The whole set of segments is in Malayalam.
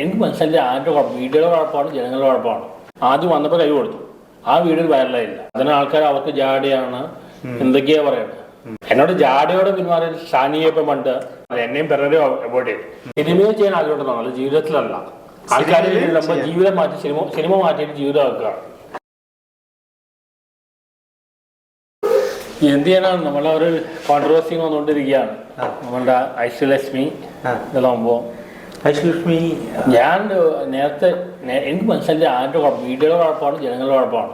എനിക്ക് മനസ്സിലായി ആരുടെ കുഴപ്പം? വീഡിയോയുടെ കുഴപ്പമാണ് ജനങ്ങളുടെ കുഴപ്പമാണ്. ആദ്യം വന്നപ്പോൾ കൈ കൊടുത്തു. ആ വീഡിയോ വൈറലായില്ല അതിന് ആൾക്കാർ അവർക്ക് ജാടിയാണ് എന്തൊക്കെയാ പറയുന്നത് എന്നോട് ജാടിയോടെ പിന്മാറിയ സാനിയപ്പം പണ്ട് എന്നെയും പിറരെ അവോയ്ഡ് ചെയ്തു. സിനിമയിൽ ചെയ്യാൻ ആഗ്രഹമുണ്ടെന്നാണ്. അത് ജീവിതത്തിലല്ല. ആൾക്കാർ. ജീവിതം മാറ്റി സിനിമ സിനിമ മാറ്റിയിട്ട് ജീവിതം ആക്കുക എന്ത് ചെയ്യാനാണ്? നമ്മളെ ഒരു കോൺട്രവേഴ്സി വന്നുകൊണ്ടിരിക്കുകയാണ്. നമ്മളുടെ. ഇതെല്ലാം സംഭവം ഐശ്വലക്ഷ്മി ഞാൻ നേരത്തെ എനിക്ക് മനസ്സിലായി ആരുടെ കുഴപ്പം വീഡിയോയുടെ കുഴപ്പമാണ് ജനങ്ങളുടെ കുഴപ്പമാണ്.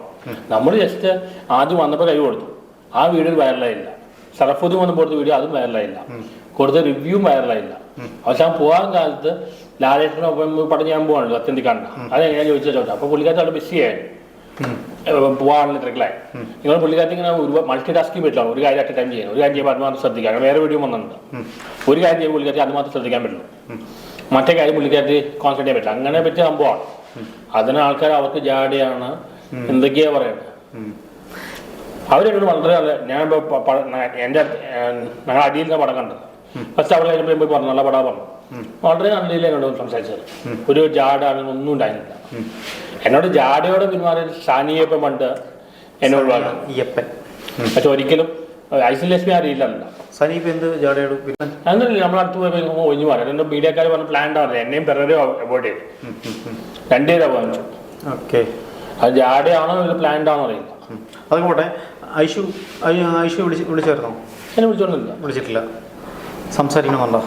നമ്മൾ ജസ്റ്റ് ആദ്യം വന്നപ്പോൾ കൈ കൊടുത്തു. ആ വീഡിയോ വൈറലായില്ല. സറഫുദ്ദീൻ വന്ന് കൊടുത്ത വീഡിയോ അതും വൈറലായില്ല. കൊടുത്ത റിവ്യൂവും വൈറലായില്ല. അവസാനം പോകാൻ കാലത്ത് ലാലേട്ടനൊപ്പം പടം ഞാൻ പോവാണല്ലോ അത്യന്തിക്കാണ്ട. അത് ഞാൻ ചോദിച്ചാൽ ചോട്ടെ അപ്പോൾ പുള്ളിക്കാരത്ത് അവിടെ ബിസിയായി പോകാനുള്ള തിരക്കിലായി നിങ്ങൾ പുള്ളിക്കാരത്തി ഇങ്ങനെ ഒരു മൾട്ടി ടാസ്കിങ് പറ്റില്ല. ഒരു കാര്യം അറ്റ് ടൈം ചെയ്യാൻ ഒരു കാര്യം ചെയ്യുമ്പോൾ അത് മാത്രം ശ്രദ്ധിക്കാം വേറെ വീഡിയോ വന്നിട്ടുണ്ട്. ഒരു കാര്യം ചെയ്യുമ്പോൾ പുള്ളിക്കാരത്തി അത് മാത്രം ശ്രദ്ധിക്കാൻ പറ്റുള്ളൂ. മറ്റേ കാര്യം പുള്ളിക്കാരത്തി കോൺസെൻട്രേറ്റ് ചെയ്യാൻ പറ്റില്ല. അങ്ങനെ പറ്റിയ സംഭവമാണ്. അതിന് ആൾക്കാർ അവർക്ക് ജാടിയാണ്. എന്തൊക്കെയാ പറയുന്നത് അവരെന്നോട് വളരെ നല്ല ഞാൻ എന്റെ എന്റെ ഞങ്ങൾ അടിയിൽ നിന്ന് പടം കണ്ടത്. ഫസ്റ്റ് അവിടെ കഴിഞ്ഞപ്പോൾ പോയി പറഞ്ഞു നല്ല പടാ പറഞ്ഞു. വളരെ നല്ല എന്നോട് സംസാരിച്ചത് ഒരു ജാട അങ്ങനെ ഒന്നും ഉണ്ടായിരുന്നില്ല. എന്നോട് ജാടയോടെ പിന്മാറിയ ഷാനിയപ്പൻ പണ്ട് എന്നോട് അയ്യപ്പൻ. പക്ഷെ ഒരിക്കലും ഐസൊലേഷൻ അറിയില്ലല്ലോ. സനീപ് എന്ത് ജാടയോട് നമ്മൾ അടുത്ത് പോയി ഒഴിഞ്ഞു മാറി. എന്റെ മീഡിയക്കാർ പറഞ്ഞ പ്ലാൻഡ് ആണ്. എന്നെയും പിറരെ അവോയ്ഡ് ചെയ്തു രണ്ടേ വാങ്ങിച്ചു ഓക്കെ. അത് ജാടയാണോ ഇത് പ്ലാൻഡ് ആണോ അറിയില്ല. അത് പോട്ടെ. ഐഷു ഐഷു വിളിച്ച് വിളിച്ചായിരുന്നോ? എന്നെ വിളിച്ചോണ്ടില്ല വിളിച്ചിട്ടില്ല. സംസാരിക്കണമെന്നുണ്ടോ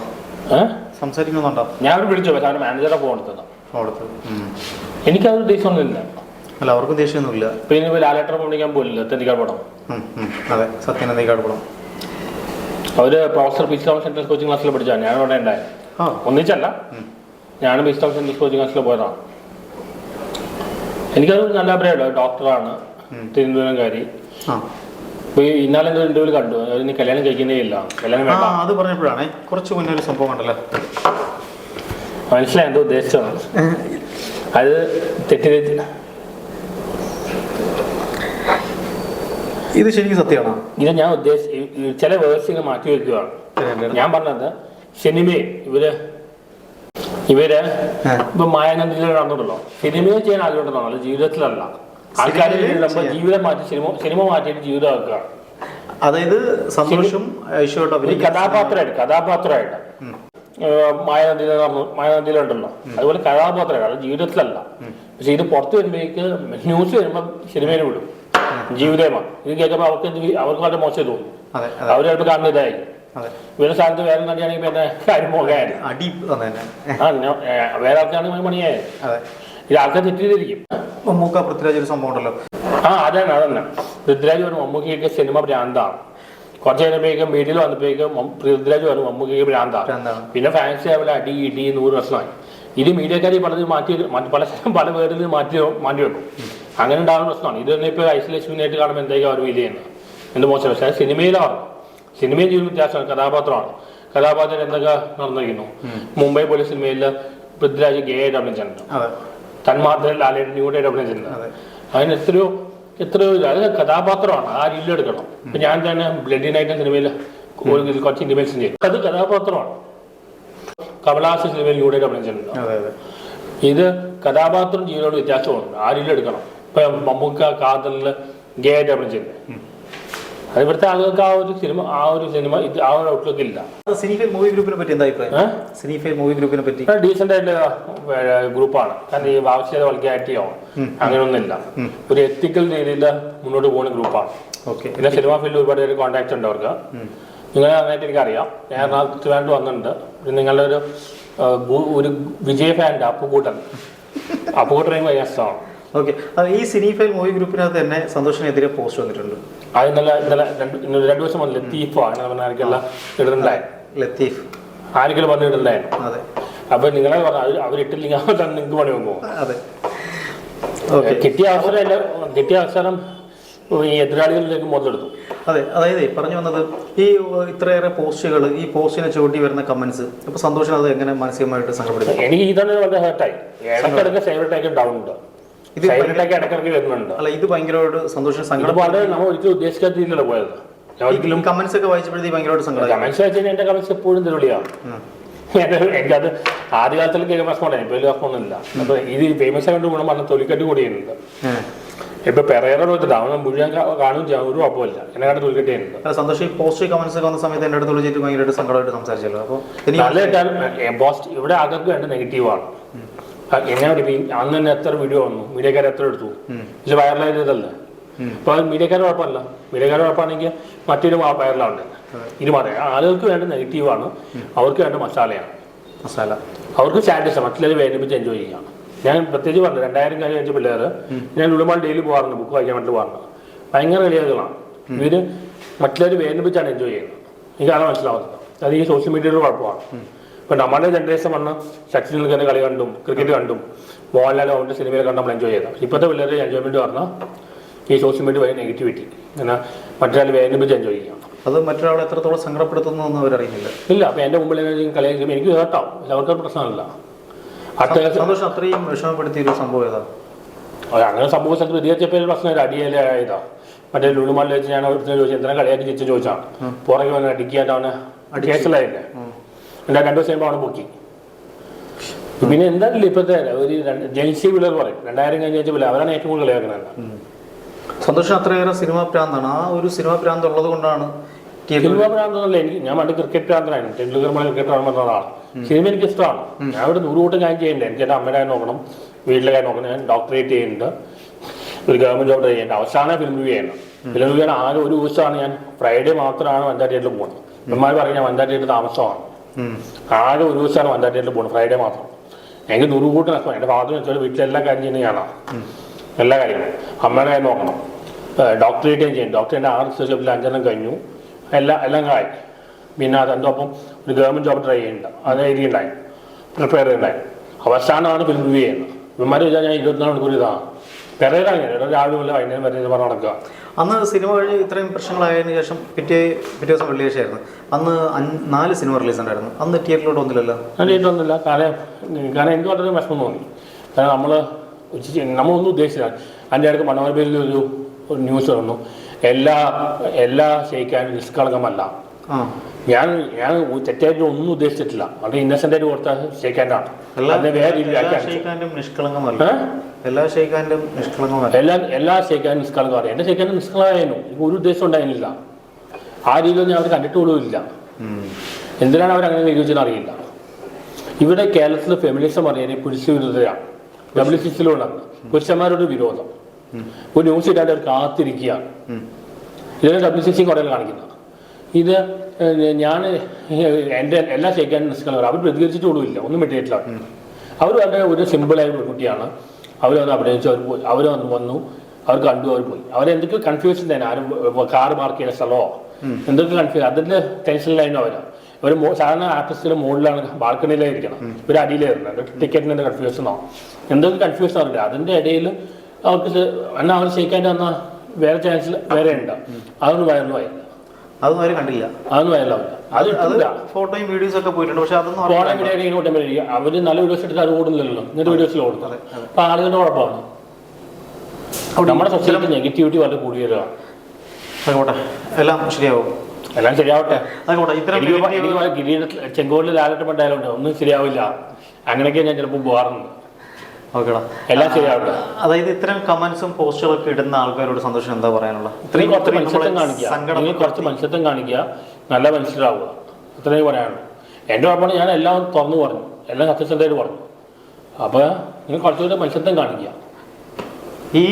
സംസാരിക്കണമെന്നുണ്ടോ ഞാൻ അവർ വിളിച്ചു പക്ഷേ അവരുടെ മാനേജറെ ഫോൺ എടുത്തത്. അവിടുത്തെ ഉം. എനിക്കത് ഉദ്ദേശമൊന്നുമില്ല. അല്ല അവർക്ക് ദേഷ്യമൊന്നുമില്ല. പിന്നെ ഇപ്പോൾ ലാലേട്ടർ വിളിക്കാൻ പോലില്ല. തെറ്റിക്കാൻ പടം അതെ സത്യം അതെ സത്യനന്ദിക്കാട് പടം അവർ പ്രൊഫസർ സി സെൻട്രൽ കോച്ചിങ് ക്ലാസ്സിൽ പഠിച്ചാണ് ഞാൻ അവിടെ ഉണ്ടായത് ആ. ഒന്നിച്ചല്ല. ഞാൻ പി ഓഫ് സെൻട്രൽ കോച്ചിങ് ക്ലാസ്സിൽ പോയതാണ്. എനിക്കത് നല്ല അഭിപ്രായമുണ്ട്. ഡോക്ടറാണ് തിരുവനന്തപുരംകാരി. ആ ഇപ്പൊ ഈ ഇന്നാലെ എന്തോ കണ്ടു. ഇനി കല്യാണം കഴിക്കുന്നേ ഇല്ല. കല്യാണം ആ വേണ്ട അത് പറഞ്ഞപ്പോഴാണേ. കുറച്ച് മുന്നേ ഒരു സംഭവം കണ്ടല്ലോ. മനസ്സിലായി എന്തോ ഉദ്ദേശിച്ചതാണ്? അത് തെറ്റിദ്ധരിച്ച് ഇത് ശരിക്കും സത്യമാണോ? ഇത് ഞാൻ ഉദ്ദേശിച്ച ചില വേഴ്സികൾ മാറ്റി വെക്കുകയാണ് ഞാൻ പറഞ്ഞത് സിനിമയെ ഇവർ ഇവർ. ഇപ്പൊ മായാനന്ദിലോ നടന്നിട്ടുള്ളൂ സിനിമയെ ചെയ്യാൻ ആഗ്രഹം അത് ജീവിതത്തിലല്ല. ആൾക്കാർ സിനിമയിൽ നമ്മൾ ജീവിതം മാറ്റി സിനിമ സിനിമ മാറ്റിയിട്ട് അതായത് സന്തോഷം അഭിനയിക്കുന്ന കഥാപാത്രമായിട്ട്. കഥാപാത്രമായിട്ട് മായാനന്ദിയിൽ നടന്നു മായാനന്ദിയിലുണ്ടല്ലോ അതുപോലെ കഥാപാത്രമായിട്ട് അത് ജീവിതത്തിലല്ല. പക്ഷെ ഇത് പുറത്ത് വരുമ്പോഴേക്ക് ന്യൂസ് വരുമ്പോൾ സിനിമയിൽ വിടും. ജീവിതമാണ് ഇത് കേൾക്കുമ്പോൾ അവർക്ക്? അവർക്ക് വളരെ മോശം തോന്നും. അതെ ചിലപ്പോൾ കാണുന്ന ഇതായിരിക്കും. വേറെ സ്ഥാനത്ത് വേറെ നടിയാണെങ്കിൽ പിന്നെ കാര്യം അടി വേറെ ആൾക്കാണെങ്കിൽ മണിയായത് അതെ. ഇത് ആൾക്കാർ തെറ്റിദ്ധരിക്കും. മമ്മൂക്ക പൃഥ്വിരാജ് ഒരു സംഭവം ഉണ്ടല്ലോ. ആ അതന്നെ അതന്നെ. പൃഥ്വിരാജ് പറഞ്ഞു മമ്മൂക്കിയൊക്കെ സിനിമ ഭ്രാന്താണ്. കുറച്ച് കഴിഞ്ഞപ്പോഴേക്കും വീട്ടിൽ വന്നപ്പോഴേക്കും പൃഥ്വിരാജ് പറഞ്ഞു മമ്മൂക്കിയൊക്കെ ഭ്രാന്താണ്. പിന്നെ ഫാൻസ് അവരെ അടി ഇടി നൂറ് വർഷമായി. ഇത് മീഡിയക്കാരി പലത് മാറ്റി പല പല പേരിൽ മാറ്റി മാറ്റി വെക്കും. അങ്ങനെ ഉണ്ടാകുന്ന പ്രശ്നമാണ്. ഇത് തന്നെ ഇപ്പോൾ ഐസൊലേഷനായിട്ട് കാണുമ്പോൾ എന്തായാലും അവർ ഫീൽ ചെയ്യുന്നത്? എന്ത് മോശം? പക്ഷേ സിനിമയിലാണ്. സിനിമയിൽ ജീവിത വ്യത്യാസമാണ്. കഥാപാത്രമാണ്. കഥാപാത്രം എന്തൊക്കെ നടന്നിരിക്കുന്നു? മുംബൈ പോലീസ് സിനിമയിൽ പൃഥ്വിരാജ് ഗേ ആയിട്ട് അഭിനയിച്ചിട്ടുണ്ട് തന്മാത്രയിൽ ലാലേട്ടൻ ന്യൂഡായിട്ട് അഭിനയിച്ചിരുന്നത് അതെ. അതിന് എത്രയോ എത്രയോ അത് കഥാപാത്രമാണ്. ആ രീതിയിൽ എടുക്കണം. ഇപ്പൊ ഞാൻ തന്നെ ബ്ലഡി നൈറ്റ് സിനിമയിൽ കുറച്ച് ഇന്റിമേഷൻ ചെയ്തു. അത് കഥാപാത്രമാണ്. കമലാസ് സിനിമയിൽ ന്യൂഡായിട്ട് അഭിനയിച്ചിട്ടുണ്ട് ഇത് കഥാപാത്രം ജീവനോട് വ്യത്യാസമുണ്ട്. ആ രീതിയിൽ എടുക്കണം. ഇപ്പൊ മമ്മൂക്ക കാതലിൽ ഗേ ആയിട്ട് അഭിനയിച്ചിട്ടുണ്ട് അത് ഇവിടുത്തെ ആളുകൾക്ക് ആ ഒരു സിനിമ ആ ഒരു സിനിമ ഇത് ആ ഒരു ഔട്ട്ലുക്ക് ഇല്ല. സിനിഫൈൽ മൂവി ഗ്രൂപ്പിനെ പറ്റി എന്താ അഭിപ്രായം? സിനിഫൈൽ മൂവി ഗ്രൂപ്പിനെ പറ്റി. ഡീസെന്റ് ആയിട്ടുള്ള ഗ്രൂപ്പാണ്. കാരണം ഈ ആവശ്യത വൾഗാരിറ്റിയോ അങ്ങനെയൊന്നുമില്ല. ഒരു എത്തിക്കൽ രീതിയിൽ മുന്നോട്ട് പോകുന്ന ഗ്രൂപ്പാണ്. ഓക്കെ. പിന്നെ സിനിമ ഫീൽഡിൽ ഒരുപാട് പേര് കോൺടാക്ട് ഉണ്ട് അവർക്ക്. നിങ്ങളെ നന്നായിട്ട് എനിക്കറിയാം. ഞാൻ എറണാകുളത്ത് വേണ്ടി വന്നിട്ടുണ്ട്. നിങ്ങളുടെ ഒരു ഒരു വിജയ ഫാന്റെ അപ്പുകൂട്ടൻ. അപ്പുകൂട്ടനെയും ഭയങ്കര ഇഷ്ടമാണ്. ഓക്കെ ഈ സിനിഫൈൽ മൂവി ഗ്രൂപ്പിനകത്ത് തന്നെ സന്തോഷിനെതിരെ പോസ്റ്റ് വന്നിട്ടുണ്ട്. അത് നല്ല നല്ല രണ്ട് ഇന്നലെ രണ്ട് ദിവസം വന്നില്ല ലത്തീഫോ അങ്ങനെ പറഞ്ഞ ആർക്കെല്ലാം ഇടുന്നുണ്ടായിരുന്നു ലത്തീഫ്. ആരെങ്കിലും വന്ന് ഇടുന്നുണ്ടായിരുന്നു അതെ. അപ്പൊ നിങ്ങളെ പറഞ്ഞു അവർ അവരിട്ടില്ലെങ്കിൽ അവർ തന്നെ നിങ്ങൾക്ക് പണി വന്നു അതെ. ഓക്കെ കിട്ടിയ അവസരം അല്ല കിട്ടിയ അവസരം ഈ എതിരാളികളിലേക്ക് മുതലെടുത്തു. അതെ അതായത് പറഞ്ഞു വന്നത് ഈ ഇത്രയേറെ പോസ്റ്റുകൾ ഈ പോസ്റ്റിനെ ചൂണ്ടി വരുന്ന കമന്റ്സ് അപ്പൊ സന്തോഷം അത് എങ്ങനെ മാനസികമായിട്ട് സങ്കടപ്പെടുത്തും? എനിക്ക് ഇതാണ് വളരെ ഹേർട്ടായി ഇടയ്ക്കിടയ്ക്ക് സൈബർട്ടേക്ക് ഡൗൺ ഉണ്ട്. ഇത് വരുന്നുണ്ട്. അല്ല ഇത് ഭയങ്കരമായിട്ട് സന്തോഷം സങ്കടം. വളരെ നമ്മൾ ഒരിക്കലും ഉദ്ദേശിക്കാത്ത രീതിയിലല്ല പോയത്. ഒരിക്കലും കമന്റ്സ് ഒക്കെ വായിച്ചപ്പോഴത്തേക്ക് ഭയങ്കരമായിട്ട് സങ്കടം കമന്റ്സ് വെച്ചാൽ എന്റെ കമന്റ്സ് എപ്പോഴും ഇപ്പൊ വലിയ പ്രശ്നമൊന്നുമില്ല അപ്പോൾ ഇത് ഫേമസ് ആയതുകൊണ്ട് ഗുണം പറഞ്ഞ തൊലിക്കെട്ട് കൂടിയുണ്ട്. ഇപ്പൊ പെരേറ വെച്ചിട്ട് അവനെ മുഴുവൻ കാണും ഒരു കുഴപ്പമില്ല. എന്നെ കണ്ട് തൊലിക്കെട്ട് ചെയ്യുന്നുണ്ട് അല്ല സന്തോഷം ഈ പോസ്റ്റ് കമന്റ്സ് ഒക്കെ വന്ന സമയത്ത് എന്നെ അടുത്ത് വിളിച്ചിട്ട് ഭയങ്കരമായിട്ട് സങ്കടമായിട്ട് സംസാരിച്ചല്ലോ. അപ്പോൾ നല്ല പോസ്റ്റ് ഇവിടെ ആകർക്ക് വേണ്ട നെഗറ്റീവാണ് എന്നെ പഠിപ്പിക്കും അന്ന് തന്നെ എത്ര വീഡിയോ വന്നു? മീഡിയക്കാർ എത്ര എടുത്തു? ഇത് വൈറലായതല്ലേ അപ്പൊ അത് മീഡിയക്കാർ കുഴപ്പമല്ല മീഡിയക്കാർ കുഴപ്പമാണെങ്കിൽ മറ്റൊരു വൈറലാണ് ഇത് പറയാം. ആളുകൾക്ക് വേണ്ട നെഗറ്റീവാണ് അവർക്ക് വേണ്ട മസാലയാണ്. മസാല. അവർക്ക് സ്റ്റാറ്റസ് മറ്റുള്ളവർ വേദനിപ്പിച്ച് എൻജോയ് ചെയ്യാം ഞാൻ പ്രത്യേകിച്ച് പറഞ്ഞു രണ്ടായിരം കാര്യം വെച്ച പിള്ളേർ ഞാൻ ഉടുമാൾ ഡെയിലി പോകാറുണ്ട്. ബുക്ക് വായിക്കാൻ വേണ്ടി പോകാറുണ്ട്. ഭയങ്കര കളിയാകളാണ് ഇവർ മറ്റുള്ളവർ വേദനിപ്പിച്ചാണ് എൻജോയ് ചെയ്യുന്നത്. എനിക്ക് അതാണ് മനസ്സിലാവുന്നത്. അത് ഈ സോഷ്യൽ മീഡിയയുടെ കുഴപ്പമാണ്. ഇപ്പം നമ്മുടെ ജനറേഷൻ വന്ന് സച്ചിൻ നിന്ന് കളി കണ്ടും ക്രിക്കറ്റ് കണ്ടും മോഹൻലാൽ അവന്റെ സിനിമയിൽ കണ്ട് നമ്മൾ എൻജോയ് ചെയ്താൽ ഇപ്പോഴത്തെ പിള്ളേരുടെ എൻജോയ്മെന്റ് പറഞ്ഞാൽ ഈ സോഷ്യൽ മീഡിയ വഴി നെഗറ്റിവിറ്റി അങ്ങനെ മറ്റൊരാൾ വേദനിപ്പിച്ച് എൻജോയ് ചെയ്യാം അത് മറ്റൊരാളെ എത്രത്തോളം സങ്കടപ്പെടുത്തുന്നു എന്ന് അവരറിയുന്നില്ല ഇല്ല അപ്പം എന്റെ മുമ്പിൽ കളി എനിക്ക് കേട്ടോ അവർക്ക് പ്രശ്നമല്ല. സന്തോഷം അത്രയും വിഷമപ്പെടുത്തിയ ഒരു സംഭവം ഏതാ? അങ്ങനെ സംഭവ സ്ഥലത്ത് വിദ്യാർത്ഥിപ്പേര് പ്രശ്നം അടിയല്ലേ ആയതാ മറ്റേ ലുളുമാലിൽ വെച്ച് ഞാൻ ചോദിച്ചു എന്തിനാ കളിയാക്കി ചോദിച്ചാൽ പുറകെ വന്ന് അടിക്കാൻ അവനെ കേസിലായില്ലേ എന്താ രണ്ടു ദിവസം കഴിയുമ്പോൾ അവിടെ പൊക്കി പിന്നെ എന്തായാലും ഇപ്പോഴത്തെ ഒരു രണ്ട് വിളർ പറയും. രണ്ടായിരം കഴിഞ്ഞ പിള്ളേർ അവരാണ് ഏറ്റവും കൂടുതൽ കളിയാക്കുന്നത് സന്തോഷം അത്രയേറെ സിനിമ പ്രാന്താണ്. ആ ഒരു സിനിമ പ്രാന്ത ഉള്ളത് കൊണ്ടാണ് സിനിമ ഭ്രാന്തെന്നല്ല എനിക്ക് ഞാൻ പണ്ട് ക്രിക്കറ്റ് പ്രാന്തനായിരുന്നു. ടെണ്ടുൽക്കർ മണി ക്രിക്കറ്റ് പ്രാന്തം സിനിമ എനിക്ക് ഇഷ്ടമാണ് ഞാൻ ഇവിടെ നൂറുകൂട്ടം കാര്യം ചെയ്യണ്ടേ എനിക്ക് എന്റെ അമ്മയുടെ നോക്കണം വീട്ടിലെ കാര്യം നോക്കണം. ഞാൻ ഡോക്ടറേറ്റ് ചെയ്യുന്നുണ്ട്. ഒരു ഗവൺമെന്റ് ജോബ് ചെയ്യേണ്ട ചെയ്യുന്നുണ്ട്. അവസാനം ഫിലിം റിവ്യൂ ചെയ്യണം ഫിലിം റിവ്യൂ ആകെ ഒരു ദിവസമാണ് ഞാൻ. ഫ്രൈഡേ മാത്രമാണ് വനിതാ തിയേറ്ററിൽ പോകുന്നത് ഇമ്മമാർ പറയും ഞാൻ വനിതാ തിയേറ്റർ താമസമാണ്. ആകെ ഒരു ദിവസമാണ് തിയേറ്ററിൽ പോകുന്നത് ഫ്രൈഡേ മാത്രം. എനിക്ക് നൂറുകൂട്ടം നഷ്ടമാണ് എന്റെ ഫാദർ വെച്ചാൽ വീട്ടിലെല്ലാ കാര്യം ചെയ്യുന്ന ഞാനാണ് എല്ലാ കാര്യങ്ങളും. അമ്മയുടെ കാര്യം നോക്കണം ഡോക്ടറേറ്റ് ചെയ്യും ഡോക്ടറിന്റെ ആറ് റിസർച്ച് അഞ്ചെണ്ണം കഴിഞ്ഞു. എല്ലാം എല്ലാം കായി പിന്നെ അതെന്തോപ്പം ഒരു ഗവൺമെന്റ് ജോബ് ട്രൈ ചെയ്യുന്നുണ്ട്. അത് എഴുതിയുണ്ടായി പ്രിപ്പയർ ചെയ്യുന്നുണ്ടായി അവസാനമാണ് ഫിലിം റിവ്യൂ ചെയ്യുന്നത്. ഇവന്മാർ ചോദിച്ചാൽ ഞാൻ ഇരുപത്തിനാല് മണിക്കൂർ ഇതാണ് പെരയിലാണ് ഞാൻ. രാവിലെ മുതൽ വൈകുന്നേരം വരെ ഇത് നടക്കുക. അന്ന് സിനിമ കഴിഞ്ഞ് ഇത്രയും പ്രശ്നങ്ങളായതിനു ശേഷം പിറ്റേ പിറ്റേ ദിവസം വെള്ളിയാഴ്ചയായിരുന്നു. അന്ന് നാല് സിനിമ റിലീസ് ഉണ്ടായിരുന്നു. അന്ന് തിയേറ്ററിലോട്ട് വന്നില്ലല്ലോ? ഞാൻ ചെയ്തിട്ടൊന്നുമില്ല കാരണം കാരണം എനിക്ക് വളരെ വിഷമം തോന്നി. കാരണം നമ്മൾ നമ്മളൊന്നും ഉദ്ദേശിച്ചില്ല. അതിന്റെ ഇടയ്ക്ക് മനോരമയിൽ ഒരു ഒരു ന്യൂസ് വന്നു. എല്ലാ എല്ലാ ഷെയ്ക്കാനും നിഷ്കളങ്കമല്ല. ഞാൻ ഞാൻ തെറ്റായിട്ട് ഒന്നും ഉദ്ദേശിച്ചിട്ടില്ല. അത് ഇന്നസെന്റ് ആയിട്ട് കൊടുത്ത ഷെയ്ക്കാന്റെ ആണ് അല്ലാതെ വേറെ നിഷ്കളങ്കമല്ല? എല്ലാ ഷെയ്ഖാന്റും നിഷ്കളങ്കമാണ് എല്ലാ എല്ലാ ഷെയ്ഖാനും നിഷ്കളങ്കമാണ് എന്റെ ഷെയ്ക്കാനും നിഷ്കളമായിരുന്നു എനിക്ക് ഒരു ഉദ്ദേശം ഉണ്ടായിരുന്നില്ല. ആ രീതിയിൽ ഞാൻ അവർ കണ്ടിട്ട് പോലും ഇല്ല എന്തിനാണ് അവർ അങ്ങനെ നിരൂപിച്ചത് അറിയില്ല. ഇവിടെ കേരളത്തിൽ ഫെമിനിസം പറയുന്നത് പുരുഷ വിരുദ്ധതയാണ് ഡബ്ല്യു സിക്സിലുള്ളത് പുരുഷന്മാരുടെ വിരോധം. ഒരു ന്യൂസ് ഇട്ടാണ്ട് അവർ കാത്തിരിക്കുകയാണ് ഇതിനെ ഡബ്ല്യു സി സി കുറേ കാണിക്കുന്നത്. ഇത് ഞാൻ എന്റെ എല്ലാ ഷെയ്ക്കാനും നിഷ്കളവർ അവർ പ്രതികരിച്ചിട്ടുള്ളൂ ഇല്ല. ഒന്നും വിട്ടിട്ടില്ല അവർ അവരുടെ വളരെ ഒരു സിമ്പിളായ ഒരു കുട്ടിയാണ് അവർ വന്ന് അഭിനയിച്ചു അവർ പോയി. അവർ വന്ന് വന്നു. അവർ കണ്ടു അവർ പോയി. അവരെന്തൊക്കെ കൺഫ്യൂഷൻ തന്നെ. ആരും കാർ പാർക്ക് ചെയ്യുന്ന സ്ഥലമോ? എന്തൊക്കെ കൺഫ്യൂഷൻ അതിന്റെ ടെൻഷനിലായിരുന്നു അവർ ഇവർ സാധാരണ ആർട്ടിസ്റ്റിന്റെ മുകളിലാണ് ബാൽക്കണിയിലേ ഇരിക്കണം ഇവർ അടിയിലായിരുന്നു ടിക്കറ്റിന്റെ കൺഫ്യൂഷനോ എന്തൊക്കെ കൺഫ്യൂഷൻ അറിയില്ല. അതിന്റെ ഇടയിൽ അവർക്ക് ഇത് എന്നാ അവർ ചെയ്യിക്കാൻ വന്ന വേറെ ചാൻസിൽ വേറെ ഉണ്ട് അതൊന്നും വയറൊന്നും ആയില്ല അതൊന്നും അവർ കണ്ടില്ല. അതൊന്നും വയറിലാവില്ല അത് ഫോട്ടോയും വീഡിയോസ് ഒക്കെ പോയിട്ടുണ്ട്. പക്ഷെ അതൊന്നും ആർക്കും വീഡിയോ അവർ നല്ല വീഡിയോസ് എടുത്ത് അത് ഓടുന്നില്ലല്ലോ. ഇങ്ങനത്തെ വീഡിയോസിൽ ഓടുന്നത് അപ്പൊ ആളുകളുടെ കുഴപ്പമാണ്. നമ്മുടെ സൊസൈറ്റി നെഗറ്റിവിറ്റി വളരെ കൂടിയതാണ്. ആയിക്കോട്ടെ. എല്ലാം ശരിയാവും. എല്ലാം ശരിയാവട്ടെ. ലാലട്ടം ഉണ്ടായാലുണ്ട് ഒന്നും ശരിയാവില്ല. അങ്ങനെയൊക്കെ ഞാൻ ചിലപ്പോൾ പോകാറുണ്ട്. ഓക്കേടാ. എല്ലാം ശരിയാവട്ടെ അതായത് ഇത്തരം കമന്റ്സും പോസ്റ്റുകളൊക്കെ ഇടുന്ന ആൾക്കാരോട് സന്തോഷം എന്താ പറയാനുള്ള നിങ്ങൾ കുറച്ച് ഇത്രയും മനുഷ്യത്വം കാണിക്കുക. കുറച്ച് മനുഷ്യത്വം കാണിക്കുക. നല്ല മനുഷ്യരാവുക. അത്രയും പറയാനുള്ളൂ. എന്റെ കുഴപ്പമാണ് ഞാൻ എല്ലാം തുറന്നു പറഞ്ഞു. എല്ലാം സത്യസന്ധമായിട്ട് പറഞ്ഞു. അപ്പോൾ നിങ്ങൾ കുറച്ചുകൂടെ മനുഷ്യത്വം കാണിക്കുക. ഈ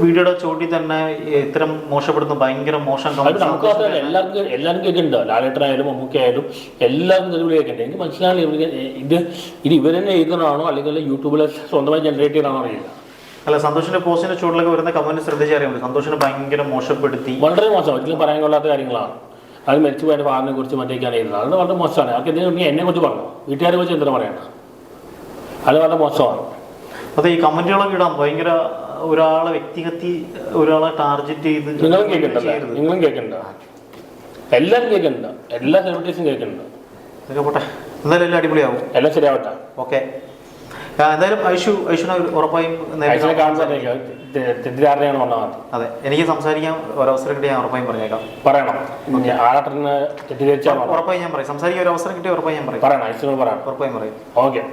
വീടിയുടെ വീഡിയോയുടെ ചോട്ടി തന്നെ ഇത്തരം മോശപ്പെടുന്ന ഭയങ്കര മോശം നമുക്ക് മാത്രമല്ല എല്ലാവർക്കും എല്ലാവർക്കും കേൾക്കുന്നുണ്ടോ. ലാലേട്ടനായാലും മമ്മൂക്കായാലും എല്ലാവർക്കും തെരുവിൽ കേൾക്കുന്നുണ്ട്. എനിക്ക് മനസ്സിലാവില്ല ഇവർക്ക് ഇത് ഇത് ഇവർ തന്നെ എഴുതുന്നതാണോ അല്ലെങ്കിൽ യൂട്യൂബിൽ സ്വന്തമായി ജനറേറ്റ് ചെയ്യണമെന്ന് അറിയില്ല. അല്ല സന്തോഷിന്റെ പോസ്റ്റിന്റെ ചൂടിലൊക്കെ വരുന്ന കമന്റ് ശ്രദ്ധിച്ചറിയാൻ പറ്റും സന്തോഷിനെ ഭയങ്കര മോശപ്പെടുത്തി. വളരെ മോശം. ഒരിക്കലും പറയാൻ കൊള്ളാത്ത കാര്യങ്ങളാണ്. അത് മരിച്ചു പോയ വാറിനെ കുറിച്ച് മറ്റേക്കാണ് എഴുതുന്നത്. അത് വളരെ മോശമാണ്. അവർക്ക് എന്തെങ്കിലും എന്നെ കുറിച്ച് പറഞ്ഞു വീട്ടുകാരെ കുറിച്ച് എന്തിനാ പറയണ്ട അത് വളരെ മോശമാണ്. അതെ ഈ കമന്റുകളൊക്കെ ഇടാം ഭയങ്കര ഒരാളെ വ്യക്തിഗതി ഒരാളെ ടാർഗറ്റ് ചെയ്ത് നിങ്ങളും കേൾക്കണ്ട. നിങ്ങളും കേൾക്കണ്ട. എല്ലാരും കേൾക്കണ്ട. എല്ലാ സെലിബ്രിറ്റീസും കേൾക്കണ്ട. അതൊക്കെ പോട്ടെ. എന്തായാലും എല്ലാം അടിപൊളിയാവും. എല്ലാം ശരിയാവട്ടെ. ഓക്കെ. എന്തായാലും ഐഷു ഐഷുനെ ഉറപ്പായും തെറ്റിദ്ധാരണയാണ് വന്നാൽ അതെ. എനിക്ക് സംസാരിക്കാൻ ഒരവസരം കിട്ടിയ ഞാൻ ഉറപ്പായും പറഞ്ഞേക്കാം. പറയണം. ആരാട്ടത്തിന് തെറ്റിദ്ധരിച്ചാൽ. ഉറപ്പായും ഞാൻ പറയും. സംസാരിക്കാൻ ഒരു അവസരം കിട്ടിയ ഉറപ്പായും ഞാൻ പറയും. പറയണം. ഐസിനോട് പറയണം. ഉറപ്പായും പറയും. ഓക്കെ.